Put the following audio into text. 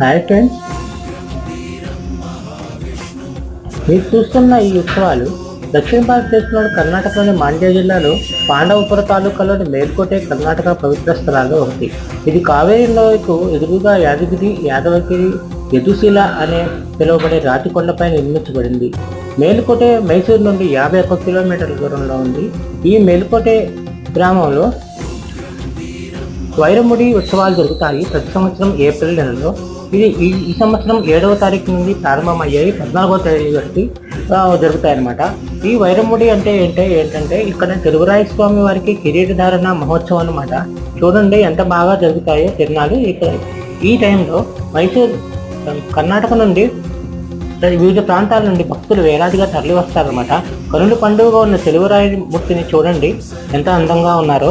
Hi friends. మీరు చూస్తున్న ఈ ఉత్సవాలు దక్షిణ భారతదేశంలోని కర్ణాటకలోని మాండ్య జిల్లాలో పాండవపుర తాలూకాలోని మేల్కోటే కర్ణాటక పవిత్ర స్థలాల్లో ఒకటి. ఇది కావేరి లోయకు ఎదురుగా యాదగిరి యాదవగిరి యదుశిల అనే పిలువబడే రాతి కొండపై నిర్మించబడింది. మేలుకోటే మైసూరు నుండి యాభై ఒక్క కిలోమీటర్ల దూరంలో ఉంది. ఈ మేలుకోటే గ్రామంలో వైరముడి ఉత్సవాలు జరుగుతాయి. ప్రతి సంవత్సరం ఏప్రిల్ నెలలో. ఇది ఈ ఈ సంవత్సరం ఏడవ తారీఖు నుండి ప్రారంభమయ్యాయి పద్నాలుగవ తేదీ వరకు జరుగుతాయన్నమాట. జరుగుతాయి అన్నమాట ఈ వైరముడి అంటే ఏంటే ఏంటంటే ఇక్కడ తెలుగురాయ స్వామి వారికి కిరీటధారణ మహోత్సవం అనమాట చూడండి ఎంత బాగా జరుగుతాయో తిరణాలు ఇక్కడ. ఈ టైంలో మైసూర్ కర్ణాటక నుండి వివిధ ప్రాంతాల నుండి భక్తులు వేలాదిగా తరలి వస్తారన్నమాట కనుల పండుగగా ఉన్న తెలుగురాయి మూర్తిని చూడండి. ఎంత అందంగా ఉన్నారో.